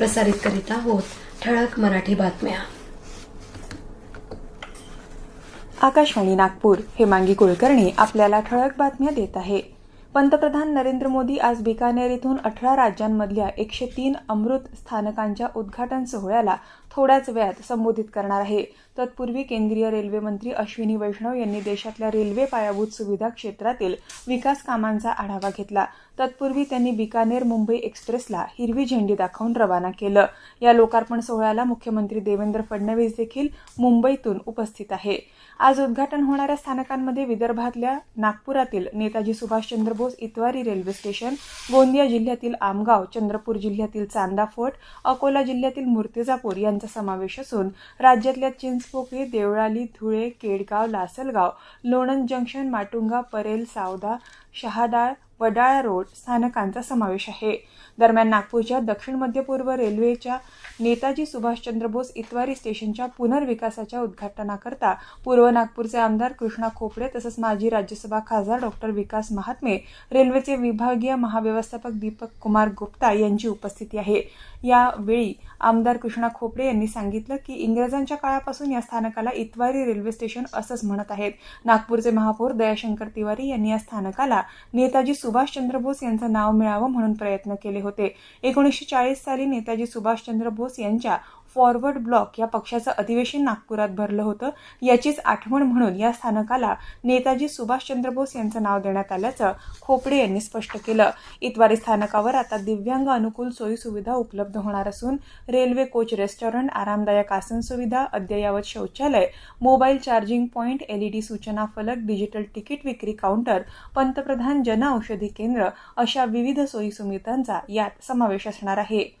प्रसारित करीत आहोत ठळक मराठी बातम्या. आकाशवाणी नागपूर हेमांगी कुलकर्णी आपल्याला ठळक बातम्या देत आहे. पंतप्रधान नरेंद्र मोदी आज बिकानेर इथून अठरा राज्यांमधल्या एकशे तीन अमृत स्थानकांच्या उद्घाटन सोहळ्याला थोड्याच वेळात संबोधित करणार आहे. तत्पूर्वी केंद्रीय रेल्वे मंत्री अश्विनी वैष्णव यांनी देशातल्या रेल्वे पायाभूत सुविधा क्षेत्रातील विकास कामांचा आढावा घेतला. तत्पूर्वी त्यांनी बिकानेर मुंबई एक्सप्रेसला हिरवी झेंडी दाखवून रवाना केलं. या लोकार्पण सोहळ्याला मुख्यमंत्री देवेंद्र फडणवीस देखील मुंबईतून उपस्थित आहे. आज उद्घाटन होणाऱ्या स्थानकांमध्ये विदर्भातल्या नागपुरातील नेताजी सुभाषचंद्र बोस इतवारी रेल्वे स्टेशन गोंदिया जिल्ह्यातील आमगाव चंद्रपूर जिल्ह्यातील चांदा फोर्ट अकोला जिल्ह्यातील मूर्तिजापूर यांचा समावेश असून राज्यातल्या चिंचपोकळी देवळाली धुळे केडगाव लासलगाव लोणंद जंक्शन माटुंगा परेल सावदा शहादाळ वडाळा रोड स्थानकांचा समावेश आहे. दरम्यान नागपूरच्या दक्षिण मध्य पूर्व रेल्वेच्या नेताजी सुभाषचंद्र बोस इतवारी स्टेशनच्या पुनर्विकासाच्या उद्घाटनाकरता पूर्व नागपूरचे आमदार कृष्णा खोपडे तसंच माजी राज्यसभा खासदार डॉक्टर विकास महात्मे रेल्वेचे विभागीय महाव्यवस्थापक दीपक कुमार गुप्ता यांची उपस्थिती आहे. यावेळी आमदार कृष्णा खोपडे यांनी सांगितलं की इंग्रजांच्या काळापासून या स्थानकाला इतवारी रेल्वे स्टेशन असंच म्हणत आहेत. नागपूरचे महापौर दयाशंकर तिवारी यांनी या स्थानकाला नेताजी सुभाषचंद्र बोस यांचं नाव मिळावं म्हणून प्रयत्न केले होते. एकोणीसशे चाळीस साली नेताजी सुभाषचंद्र बोस यांच्या फॉरवर्ड ब्लॉक या पक्षाचं अधिवेशन नागपुरात भरलं होतं. याचीच आठवण म्हणून या स्थानकाला नेताजी सुभाषचंद्र बोस यांचं नाव देण्यात आल्याचं खोपडे यांनी स्पष्ट केलं. इतवारी स्थानकावर आता दिव्यांग अनुकूल सोयी सुविधा उपलब्ध होणार असून रेल्वे कोच रेस्टॉरंट आरामदायक आसन सुविधा अद्ययावत शौचालय मोबाईल चार्जिंग पॉईंट एलईडी सूचना फलक डिजिटल तिकीट विक्री काउंटर पंतप्रधान जनऔषधी केंद्र अशा विविध सोयी सुविधांचा यात समावेश असणार आहे.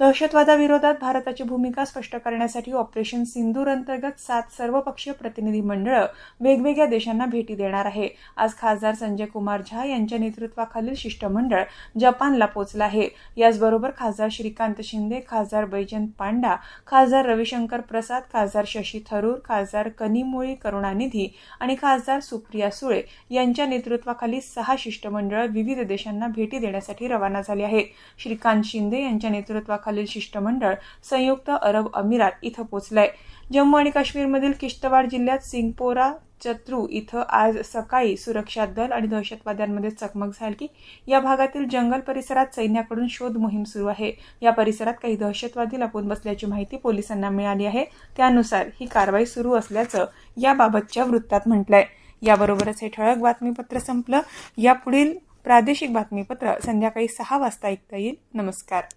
दहशतवादाविरोधात भारताची भूमिका स्पष्ट करण्यासाठी ऑपरेशन सिंदूर अंतर्गत सात सर्वपक्षीय प्रतिनिधी मंडळ वेगवेगळ्या देशांना भेटी देणार आहे. आज खासदार संजय कुमार झा यांच्या नेतृत्वाखालील शिष्टमंडळ जपानला पोहोचलं आहे. याचबरोबर खासदार श्रीकांत शिंदे खासदार बैजंत पांडा खासदार रविशंकर प्रसाद खासदार शशी थरूर खासदार कनिमोळी करुणानिधी आणि खासदार सुप्रिया सुळे यांच्या नेतृत्वाखाली सहा शिष्टमंडळ विविध देशांना भेटी देण्यासाठी रवाना झाली आहेत. श्रीकांत शिंदे यांच्या नेतृत्वाखाली खालील शिष्टमंडळ संयुक्त अरब अमिरात इथं पोहोचलंय. जम्मू आणि काश्मीरमधील किश्तवाड जिल्ह्यात सिंगपोरा चत्रू इथं आज सकाळी सुरक्षा दल आणि दहशतवाद्यांमध्ये चकमक झाली या भागातील जंगल परिसरात सैन्याकडून शोध मोहीम सुरू आहे. या परिसरात काही दहशतवादी लपून बसल्याची माहिती पोलिसांना मिळाली आहे. त्यानुसार ही कारवाई सुरू असल्याचं याबाबतच्या वृत्तात म्हटलंय. याबरोबरच हे ठळक बातमीपत्र संपलं. यापुढील प्रादेशिक बातमीपत्र संध्याकाळी सहा वाजता ऐकता येईल. नमस्कार.